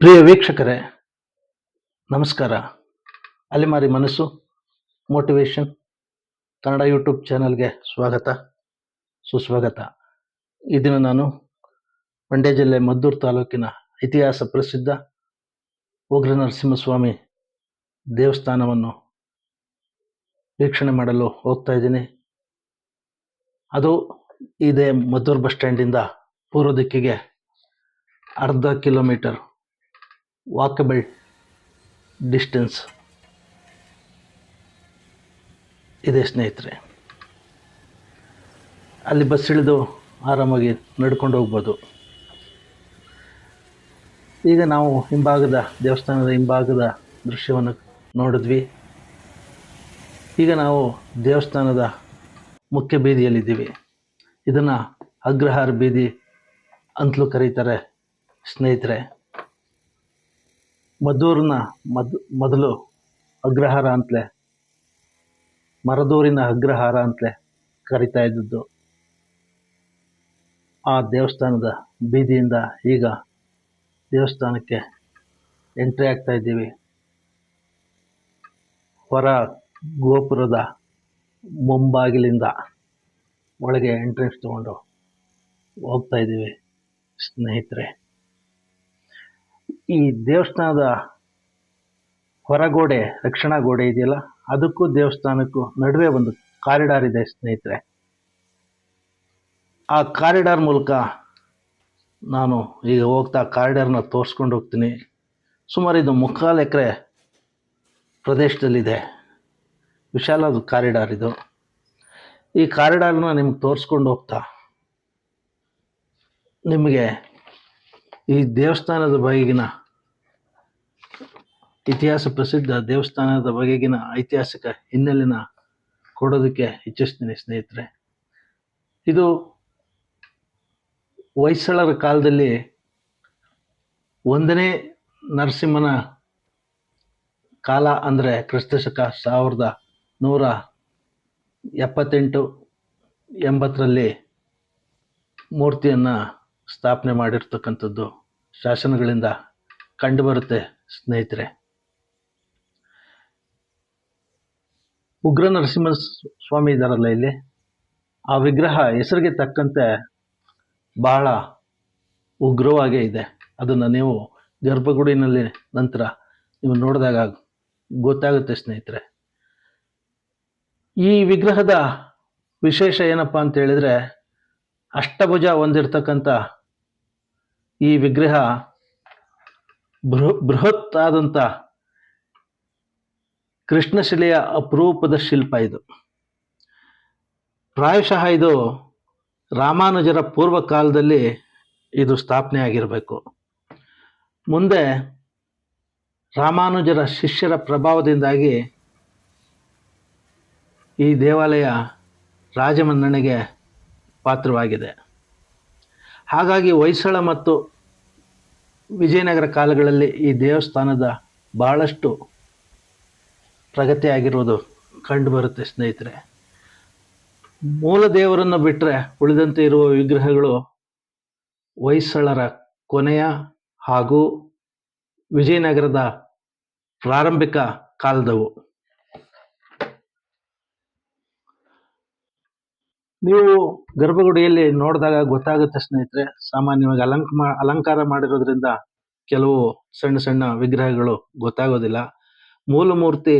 ಪ್ರಿಯ ವೀಕ್ಷಕರೇ, ನಮಸ್ಕಾರ. ಅಲೆಮಾರಿ ಮನಸ್ಸು, ಮೋಟಿವೇಶನ್, ಕನ್ನಡ ಯೂಟ್ಯೂಬ್ ಚಾನಲ್ಗೆ ಸ್ವಾಗತ, ಸುಸ್ವಾಗತ. ಈ ನಾನು ಮಂಡ್ಯ ಜಿಲ್ಲೆ ಮದ್ದೂರು ತಾಲೂಕಿನ ಇತಿಹಾಸ ಪ್ರಸಿದ್ಧ ಉಗ್ರ ನರಸಿಂಹಸ್ವಾಮಿ ದೇವಸ್ಥಾನವನ್ನು ವೀಕ್ಷಣೆ ಮಾಡಲು ಹೋಗ್ತಾ ಇದ್ದೀನಿ. ಅದು ಇದೆ ಮದ್ದೂರು ಬಸ್ ಸ್ಟ್ಯಾಂಡಿಂದ ಪೂರ್ವ ದಿಕ್ಕಿಗೆ ಅರ್ಧ ಕಿಲೋಮೀಟರ್ ವಾಕಬಲ್ ಡಿಸ್ಟೆನ್ಸ್ ಇದೆ ಸ್ನೇಹಿತರೆ, ಅಲ್ಲಿ ಬಸ್ ಇಳಿದು ಆರಾಮಾಗಿ ನಡ್ಕೊಂಡು ಹೋಗ್ಬೋದು. ಈಗ ನಾವು ಹಿಂಭಾಗದ ದೇವಸ್ಥಾನದ ಹಿಂಭಾಗದ ದೃಶ್ಯವನ್ನು ನೋಡಿದ್ವಿ. ಈಗ ನಾವು ದೇವಸ್ಥಾನದ ಮುಖ್ಯ ಬೀದಿಯಲ್ಲಿದ್ದೀವಿ. ಇದನ್ನು ಅಗ್ರಹಾರ ಬೀದಿ ಅಂತಲೂ ಕರೀತಾರೆ ಸ್ನೇಹಿತರೆ. ಮದ್ದೂರಿನ ಮದ್, ಮೊದಲು ಅಗ್ರಹಾರ ಅಂತಲೇ, ಮರದೂರಿನ ಅಗ್ರಹಾರ ಅಂತಲೇ ಕರಿತಾ ಇದ್ದದ್ದು. ಆ ದೇವಸ್ಥಾನದ ಬೀದಿಯಿಂದ ಈಗ ದೇವಸ್ಥಾನಕ್ಕೆ ಎಂಟ್ರಿ ಆಗ್ತಾ ಇದ್ದೀವಿ. ಹೊರ ಗೋಪುರದ ಮುಂಬಾಗಿಲಿಂದ ಒಳಗೆ ಎಂಟ್ರೆನ್ಸ್ ತಗೊಂಡು ಹೋಗ್ತಾ ಇದ್ದೀವಿ. ಸ್ನೇಹಿತರೆ ಈ ದೇವಸ್ಥಾನದ ಹೊರಗೋಡೆ, ರಕ್ಷಣಾ ಗೋಡೆ ಇದೆಯಲ್ಲ, ಅದಕ್ಕೂ ದೇವಸ್ಥಾನಕ್ಕೂ ನಡುವೆ ಒಂದು ಕಾರಿಡಾರ್ ಇದೆ ಸ್ನೇಹಿತರೆ. ಆ ಕಾರಿಡಾರ್ ಮೂಲಕ ನಾನು ಈಗ ಹೋಗ್ತಾ ಕಾರಿಡಾರ್ನ ತೋರಿಸ್ಕೊಂಡು ಹೋಗ್ತೀನಿ. ಸುಮಾರು ಇದು ಮುಕ್ಕಾಲು ಎಕರೆ ಪ್ರದೇಶದಲ್ಲಿದೆ. ವಿಶಾಲದ ಕಾರಿಡಾರ್ ಇದು. ಈ ಕಾರಿಡಾರ್ನ ನಿಮ್ಗೆ ತೋರಿಸ್ಕೊಂಡು ಹೋಗ್ತಾ ನಿಮಗೆ ಈ ದೇವಸ್ಥಾನದ ಬಗೆಗಿನ ಇತಿಹಾಸ ಪ್ರಸಿದ್ಧ ದೇವಸ್ಥಾನದ ಬಗೆಗಿನ ಐತಿಹಾಸಿಕ ಹಿನ್ನೆಲೆನ ಕೊಡೋದಕ್ಕೆ ಇಚ್ಛಿಸ್ತೀನಿ ಸ್ನೇಹಿತರೆ. ಇದು ಹೊಯ್ಸಳರ ಕಾಲದಲ್ಲಿ ಒಂದನೇ ನರಸಿಂಹನ ಕಾಲ ಅಂದರೆ ಕ್ರಿಸ್ತಶಕ ಸಾವಿರದ ನೂರ ಎಪ್ಪತ್ತೆಂಟು ಎಂಬತ್ತರಲ್ಲಿ ಮೂರ್ತಿಯನ್ನು ಸ್ಥಾಪನೆ ಮಾಡಿರ್ತಕ್ಕಂಥದ್ದು ಶಾಸನಗಳಿಂದ ಕಂಡುಬರುತ್ತೆ, ಸ್ನೇಹಿತರೆ. ಉಗ್ರ ನರಸಿಂಹ ಸ್ವಾಮಿ ಇದ್ದಾರಲ್ಲ ಇಲ್ಲಿ? ಆ ವಿಗ್ರಹ ಹೆಸರಿಗೆ ತಕ್ಕಂತೆ ಬಹಳ ಉಗ್ರವಾಗೇ ಇದೆ. ಅದನ್ನು ನೀವು ಗರ್ಭಗುಡಿನಲ್ಲಿ ನಂತರ ನೀವು ನೋಡಿದಾಗ ಗೊತ್ತಾಗುತ್ತೆ, ಸ್ನೇಹಿತರೆ. ಈ ವಿಗ್ರಹದ ವಿಶೇಷ ಏನಪ್ಪ ಅಂತ ಹೇಳಿದರೆ ಅಷ್ಟಭುಜ ಹೊಂದಿರ್ತಕ್ಕಂಥ ಈ ವಿಗ್ರಹ ಬೃಹ ಬೃಹತ್ ಕೃಷ್ಣಶಿಲೆಯ ಅಪರೂಪದ ಶಿಲ್ಪ ಇದು. ಪ್ರಾಯಶಃ ಇದು ರಾಮಾನುಜರ ಪೂರ್ವ ಕಾಲದಲ್ಲಿ ಇದು ಸ್ಥಾಪನೆ ಆಗಿರಬೇಕು. ಮುಂದೆ ರಾಮಾನುಜರ ಶಿಷ್ಯರ ಪ್ರಭಾವದಿಂದಾಗಿ ಈ ದೇವಾಲಯ ರಾಜಮನ್ನಣೆಗೆ ಪಾತ್ರವಾಗಿದೆ. ಹಾಗಾಗಿ ಹೊಯ್ಸಳ ಮತ್ತು ವಿಜಯನಗರ ಕಾಲಗಳಲ್ಲಿ ಈ ದೇವಸ್ಥಾನದ ಬಹಳಷ್ಟು ಪ್ರಗತಿಯಾಗಿರುವುದು ಕಂಡುಬರುತ್ತೆ ಸ್ನೇಹಿತರೆ. ಮೂಲ ದೇವರನ್ನು ಬಿಟ್ಟರೆ ಉಳಿದಂತೆ ಇರುವ ವಿಗ್ರಹಗಳು ಹೊಯ್ಸಳರ ಕೊನೆಯ ಹಾಗೂ ವಿಜಯನಗರದ ಪ್ರಾರಂಭಿಕ ಕಾಲದವು. ನೀವು ಗರ್ಭಗುಡಿಯಲ್ಲಿ ನೋಡಿದಾಗ ಗೊತ್ತಾಗುತ್ತೆ, ಸ್ನೇಹಿತರೆ. ಸಾಮಾನ್ಯವಾಗಿ ಅಲಂಕ ಅಲಂಕಾರ ಮಾಡಿರೋದ್ರಿಂದ ಕೆಲವು ಸಣ್ಣ ಸಣ್ಣ ವಿಗ್ರಹಗಳು ಗೊತ್ತಾಗೋದಿಲ್ಲ. ಮೂಲ ಮೂರ್ತಿ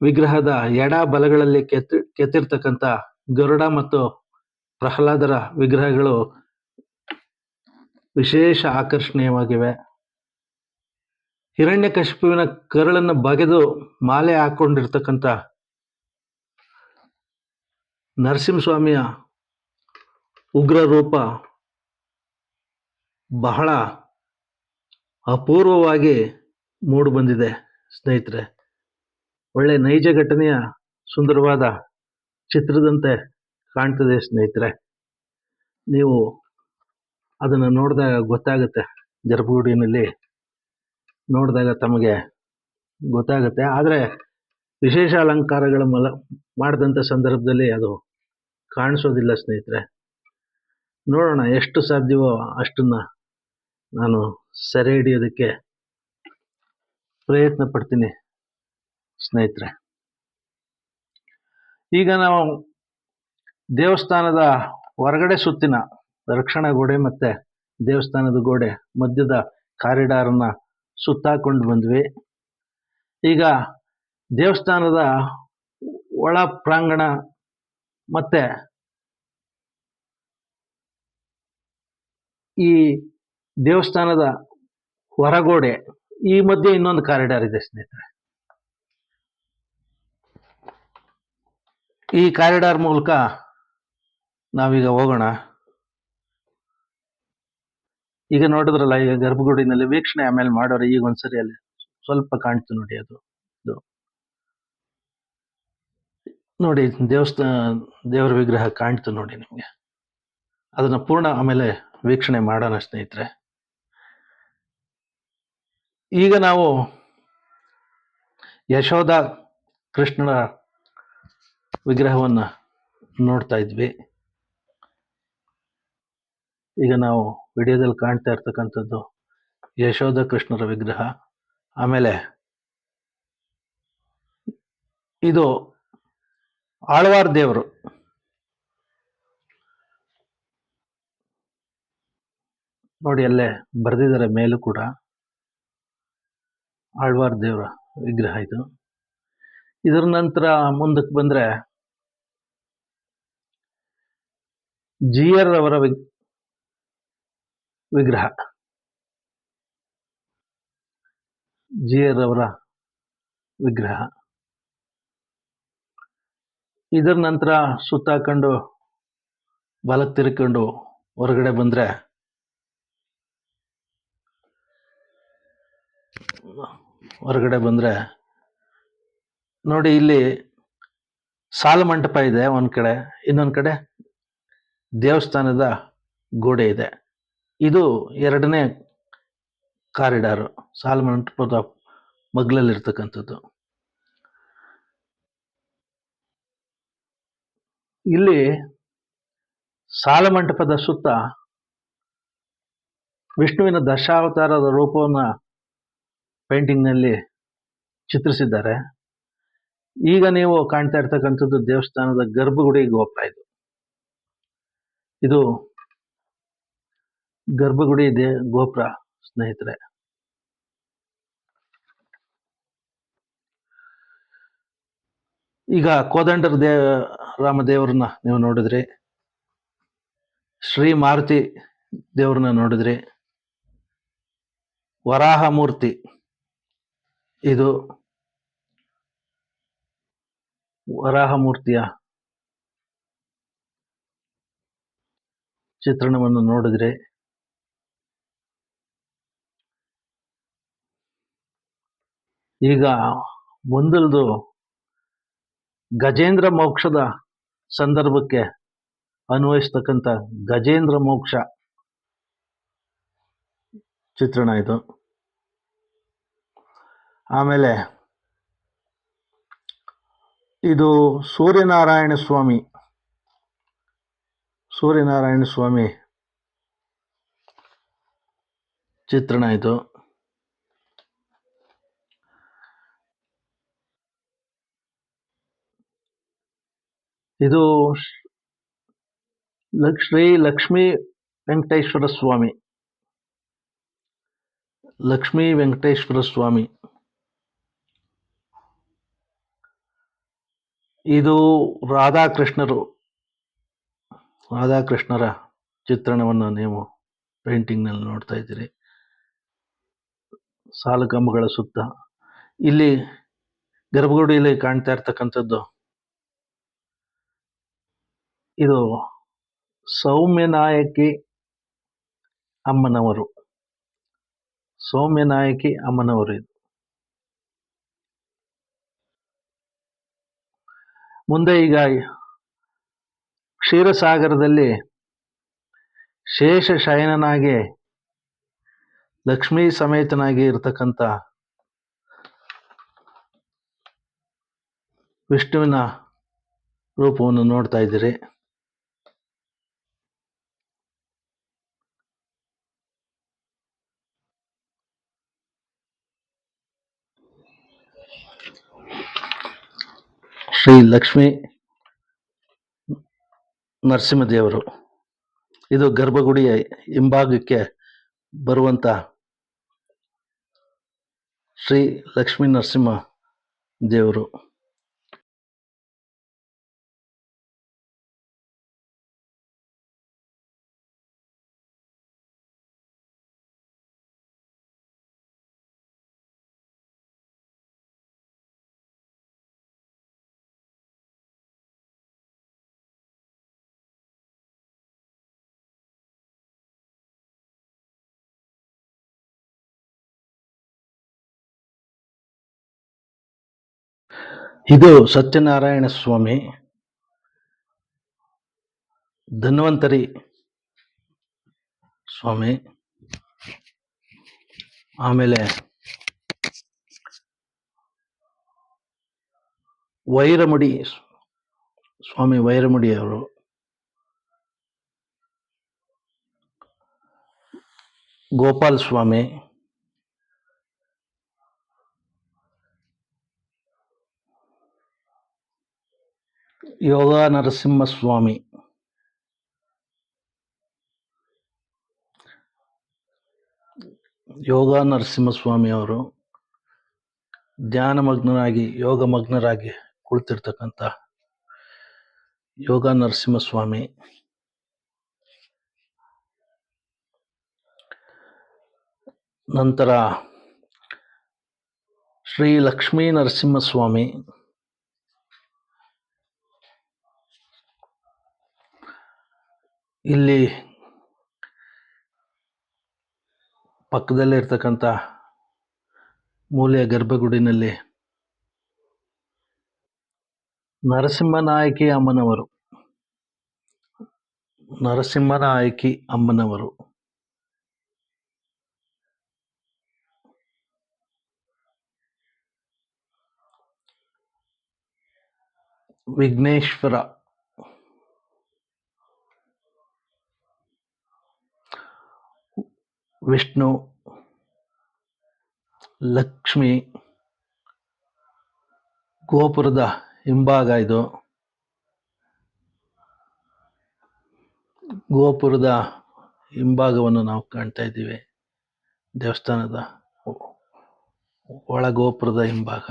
ವಿಗ್ರಹದ ಎಡ ಬಲಗಳಲ್ಲಿ ಕೆತ್ತಿ, ಕೆತ್ತಿರ್ತಕ್ಕಂಥ ಗರುಡ ಮತ್ತು ಪ್ರಹ್ಲಾದರ ವಿಗ್ರಹಗಳು ವಿಶೇಷ ಆಕರ್ಷಣೀಯವಾಗಿವೆ. ಹಿರಣ್ಯಕಶಿಪುವಿನ ಕರಳನ್ನು ಬಗೆದು ಮಾಲೆ ಹಾಕೊಂಡಿರ್ತಕ್ಕಂಥ ನರಸಿಂಹಸ್ವಾಮಿಯ ಉಗ್ರ ರೂಪ ಬಹಳ ಅಪೂರ್ವವಾಗಿ ಮೂಡಿಬಂದಿದೆ ಸ್ನೇಹಿತರೆ. ಒಳ್ಳೆ ನೈಜ ಘಟನೆಯ ಸುಂದರವಾದ ಚಿತ್ರದಂತೆ ಕಾಣ್ತದೆ, ಸ್ನೇಹಿತರೆ. ನೀವು ಅದನ್ನು ನೋಡಿದಾಗ ಗೊತ್ತಾಗುತ್ತೆ ಗರ್ಭಗುಡಿನಲ್ಲಿ ನೋಡಿದಾಗ ತಮಗೆ ಗೊತ್ತಾಗುತ್ತೆ. ಆದರೆ ವಿಶೇಷ ಅಲಂಕಾರಗಳ ಮಲ, ಮಾಡಿದಂಥ ಸಂದರ್ಭದಲ್ಲಿ ಅದು ಕಾಣಿಸೋದಿಲ್ಲ ಸ್ನೇಹಿತರೆ. ನೋಡೋಣ ಎಷ್ಟು ಸಾಧ್ಯವೋ ಅಷ್ಟನ್ನು ನಾನು ಸೆರೆ ಹಿಡಿಯೋದಕ್ಕೆ ಪ್ರಯತ್ನ ಪಡ್ತೀನಿ ಸ್ನೇಹಿತರೆ. ಈಗ ನಾವು ದೇವಸ್ಥಾನದ ಹೊರಗಡೆ ಸುತ್ತಿನ ರಕ್ಷಣಾ ಗೋಡೆ ಮತ್ತೆ ದೇವಸ್ಥಾನದ ಗೋಡೆ ಮಧ್ಯದ ಕಾರಿಡಾರನ್ನ ಸುತ್ತಾಕೊಂಡು ಬಂದ್ವಿ. ಈಗ ದೇವಸ್ಥಾನದ ಒಳ ಪ್ರಾಂಗಣ ಮತ್ತೆ ಈ ದೇವಸ್ಥಾನದ ಹೊರಗೋಡೆ ಈ ಮಧ್ಯೆ ಇನ್ನೊಂದು ಕಾರಿಡಾರ್ ಇದೆ ಸ್ನೇಹಿತರೆ. ಈ ಕಾರಿಡಾರ್ ಮೂಲಕ ನಾವೀಗ ಹೋಗೋಣ. ಈಗ ನೋಡಿದ್ರಲ್ಲ, ಈಗ ಗರ್ಭಗುಡಿನಲ್ಲಿ ವೀಕ್ಷಣೆ ಆಮೇಲೆ ಮಾಡೋರು ಈಗ ಒಂದ್ಸರಿ ಅಲ್ಲಿ ಸ್ವಲ್ಪ ಕಾಣ್ತು ನೋಡಿ ಅದು ಇದು ನೋಡಿ ದೇವಸ್ಥಾನ ದೇವರ ವಿಗ್ರಹ ಕಾಣ್ತು ನೋಡಿ ನಿಮಗೆ. ಅದನ್ನು ಪೂರ್ಣ ಆಮೇಲೆ ವೀಕ್ಷಣೆ ಮಾಡೋಣ ಸ್ನೇಹಿತರೆ. ಈಗ ನಾವು ಯಶೋಧ ಕೃಷ್ಣನ ವಿಗ್ರಹವನ್ನು ನೋಡ್ತಾ ಇದ್ವಿ. ಈಗ ನಾವು ವಿಡಿಯೋದಲ್ಲಿ ಕಾಣ್ತಾ ಇರ್ತಕ್ಕಂಥದ್ದು ಯಶೋಧ ಕೃಷ್ಣರ ವಿಗ್ರಹ. ಆಮೇಲೆ ಇದು ಆಳ್ವಾರ್ ದೇವರು. ನೋಡಿ ಅಲ್ಲೇ ಬರೆದಿದ್ದಾರೆ ಮೇಲೂ ಕೂಡ. ಆಳ್ವಾರ್ ದೇವರ ವಿಗ್ರಹ ಇದು. ಇದರ ನಂತರ ಮುಂದಕ್ಕೆ ಬಂದ್ರೆ ಜಿಯರ್ ಅವರ ವಿಗ್- ವಿಗ್ರಹ. ಜಿಯರ್ ಅವರ ವಿಗ್ರಹ. ಇದರ ನಂತರ ಸುತ್ತಾಕೊಂಡು ಬಲಕ್ಕೆ ತಿರ್ಕೊಂಡು ಹೊರಗಡೆ ಬಂದರೆ ಹೊರಗಡೆ ಬಂದರೆ ನೋಡಿ ಇಲ್ಲಿ ಸಾಲ ಮಂಟಪ ಇದೆ ಒಂದು ಕಡೆ, ಇನ್ನೊಂದು ಕಡೆ ದೇವಸ್ಥಾನದ ಗೋಡೆ ಇದೆ. ಇದು ಎರಡನೇ ಕಾರಿಡಾರು, ಸಾಲ ಮಂಟಪದ ಮಗ್ಲಲ್ಲಿರ್ತಕ್ಕಂಥದ್ದು. ಇಲ್ಲಿ ಸಾಲ ಮಂಟಪದ ಸುತ್ತ ವಿಷ್ಣುವಿನ ದಶಾವತಾರದ ರೂಪವನ್ನು ಪೇಂಟಿಂಗ್ನಲ್ಲಿ ಚಿತ್ರಿಸಿದ್ದಾರೆ. ಈಗ ನೀವು ಕಾಣ್ತಾ ಇರ್ತಕ್ಕಂಥದ್ದು ದೇವಸ್ಥಾನದ ಗರ್ಭಗುಡಿ ಗೋಪುರ ಇದು. ಇದು ಗರ್ಭಗುಡಿ ದೇ, ಗೋಪುರ ಸ್ನೇಹಿತರೆ. ಈಗ ಕೋದಂಡರ ದೇ ರಾಮದೇವ್ರನ್ನ ನೀವು ನೋಡಿದ್ರಿ. ಶ್ರೀ ಮಾರುತಿ ದೇವ್ರನ್ನ ನೋಡಿದ್ರಿ. ವರಾಹ ಮೂರ್ತಿ ಇದು ವರಾಹ ಮೂರ್ತಿಯ ಚಿತ್ರಣವನ್ನು ನೋಡಿದ್ರಿ. ಈಗ ಮುಂದಲ್ದು ಗಜೇಂದ್ರ ಮೋಕ್ಷದ ಸಂದರ್ಭಕ್ಕೆ ಅನ್ವಯಿಸ್ತಕ್ಕಂಥ ಗಜೇಂದ್ರ ಮೋಕ್ಷ ಚಿತ್ರಣ ಇದು. ಆಮೇಲೆ ಇದು ಸೂರ್ಯನಾರಾಯಣ ಸ್ವಾಮಿ ಸೂರ್ಯನಾರಾಯಣ ಸ್ವಾಮಿ ಚಿತ್ರಣ ಇದು. ಇದು ಶ್ರೀ ಲಕ್- ಲಕ್ಷ್ಮೀ ವೆಂಕಟೇಶ್ವರ ಸ್ವಾಮಿ. ಲಕ್ಷ್ಮೀ ವೆಂಕಟೇಶ್ವರ ಸ್ವಾಮಿ. ಇದು ರಾಧಾಕೃಷ್ಣರು, ರಾಧಾಕೃಷ್ಣರ ಚಿತ್ರಣವನ್ನು ನೀವು ಪೇಂಟಿಂಗ್ನಲ್ಲಿ ನೋಡ್ತಾ ಇದ್ದೀರಿ. ಸಾಲು ಕಂಬಗಳ ಸುತ್ತ. ಇಲ್ಲಿ ಗರ್ಭಗುಡಿಯಲ್ಲಿ ಕಾಣ್ತಾ ಇರ್ತಕ್ಕಂಥದ್ದು ಇದು ಸೌಮ್ಯನಾಯಕಿ ಅಮ್ಮನವರು. ಸೌಮ್ಯನಾಯಕಿ ಅಮ್ಮನವರು ಇದು. ಮುಂದೆ ಈಗ ಕ್ಷೀರಸಾಗರದಲ್ಲಿ ಶೇಷ ಶಯನನಾಗಿ ಲಕ್ಷ್ಮೀ ಸಮೇತನಾಗಿ ಇರತಕ್ಕಂಥ ವಿಷ್ಣುವಿನ ರೂಪವನ್ನು ನೋಡ್ತಾ ಇದ್ದೀರಿ. ಶ್ರೀ ಲಕ್ಷ್ಮೀ ನರಸಿಂಹದೇವರು. ಇದು ಗರ್ಭಗುಡಿಯ ಹಿಂಭಾಗಕ್ಕೆ ಬರುವಂತ ಶ್ರೀ ಲಕ್ಷ್ಮೀ ನರಸಿಂಹ ದೇವರು ಇದು ಸತ್ಯನಾರಾಯಣ ಸ್ವಾಮಿ ಧನ್ವಂತರಿ ಸ್ವಾಮಿ. ಆಮೇಲೆ ವೈರಮುಡಿ ಸ್ವಾಮಿ ವೈರಮುಡಿಯವರು ಗೋಪಾಲ್ ಸ್ವಾಮಿ. ಯೋಗ ನರಸಿಂಹ ಸ್ವಾಮಿ ಯೋಗ ನರಸಿಂಹಸ್ವಾಮಿ ಅವರು ಧ್ಯಾನಮಗ್ನರಾಗಿ ಯೋಗ ಮಗ್ನರಾಗಿ ಕುಳಿತಿರ್ತಕ್ಕಂಥ ಯೋಗ ನರಸಿಂಹಸ್ವಾಮಿ ನಂತರ ಶ್ರೀ ಲಕ್ಷ್ಮೀ ನರಸಿಂಹಸ್ವಾಮಿ ಇಲ್ಲಿ ಪಕ್ಕದಲ್ಲೇ ಇರ್ತಕ್ಕಂಥ ಮೂಲೆಯ ಗರ್ಭಗುಡಿನಲ್ಲಿ ನರಸಿಂಹನಾಯಕಿ ಅಮ್ಮನವರು. ನರಸಿಂಹನಾಯಕಿ ಅಮ್ಮನವರು. ವಿಘ್ನೇಶ್ವರ. ವಿಷ್ಣು ಲಕ್ಷ್ಮಿ ಗೋಪುರದ ಹಿಂಭಾಗ ಇದು. ಗೋಪುರದ ಹಿಂಭಾಗವನ್ನು ನಾವು ಕಾಣ್ತಾ ಇದ್ದೀವಿ. ದೇವಸ್ಥಾನದ ಒಳ ಗೋಪುರದ ಹಿಂಭಾಗ.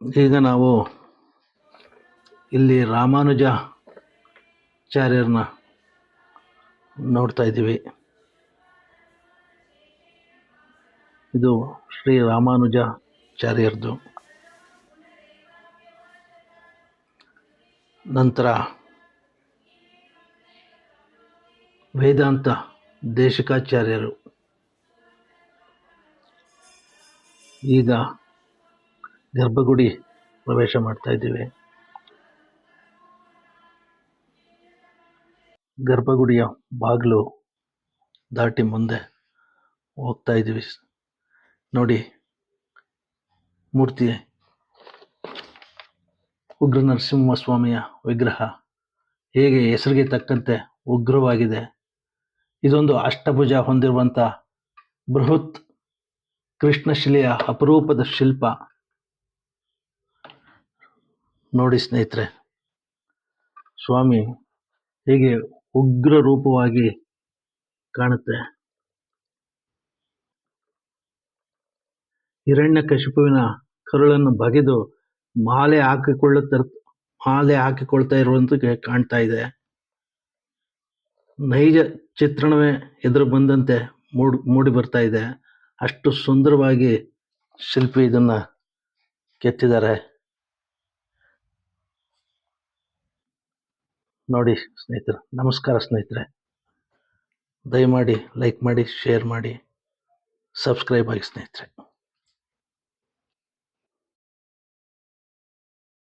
ಈಗ ನಾವು ಇಲ್ಲಿ ರಾಮಾನುಜಾಚಾರ್ಯರನ್ನ ನೋಡ್ತಾ ಇದ್ದೀವಿ. ಇದು ಶ್ರೀ ರಾಮಾನುಜಾಚಾರ್ಯರದು ನಂತರ ವೇದಾಂತ ದೇಶಿಕಾಚಾರ್ಯರು. ಈಗ ಗರ್ಭಗುಡಿ ಪ್ರವೇಶ ಮಾಡ್ತಾ ಇದ್ದೀವಿ. ಗರ್ಭಗುಡಿಯ ಬಾಗಿಲು ದಾಟಿ ಮುಂದೆ ಹೋಗ್ತಾ ಇದ್ದೀವಿ. ನೋಡಿ, ಮೂರ್ತಿ ಉಗ್ರ ನರಸಿಂಹ ಸ್ವಾಮಿಯ ವಿಗ್ರಹ ಹೇಗೆ ಹೆಸರಿಗೆ ತಕ್ಕಂತೆ ಉಗ್ರವಾಗಿದೆ. ಇದೊಂದು ಅಷ್ಟಭುಜ ಹೊಂದಿರುವಂಥ ಬೃಹತ್ ಕೃಷ್ಣಶಿಲೆಯ ಅಪರೂಪದ ಶಿಲ್ಪ. ನೋಡಿ ಸ್ನೇಹಿತರೆ, ಸ್ವಾಮಿ ಹೇಗೆ ಉಗ್ರ ರೂಪವಾಗಿ ಕಾಣುತ್ತೆ. ಹಿರಣ್ಯ ಕಶಿಪುವಿನ ಕರುಳನ್ನು ಬಗೆದು ಮಾಲೆ ಹಾಕಿಕೊಳ್ಳುತ್ತ, ಮಾಲೆ ಹಾಕಿಕೊಳ್ತಾ ಇರುವಂತೆ ಕಾಣ್ತಾ ಇದೆ. ನೈಜ ಚಿತ್ರಣವೇ ಎದುರು ಬಂದಂತೆ ಮೂಡ್, ಮೂಡಿ ಬರ್ತಾ ಇದೆ. ಅಷ್ಟು ಸುಂದರವಾಗಿ ಶಿಲ್ಪಿ ಇದನ್ನ ಕೆತ್ತಿದ್ದಾರೆ. ನೋಡಿ ಸ್ನೇಹಿತರೆ ನಮಸ್ಕಾರ ಸ್ನೇಹಿತರೆ. ದಯಮಾಡಿ ಲೈಕ್ ಮಾಡಿ ಶೇರ್ ಮಾಡಿ ಸಬ್ಸ್ಕ್ರೈಬ್ ಆಗಿ ಸ್ನೇಹಿತರೆ.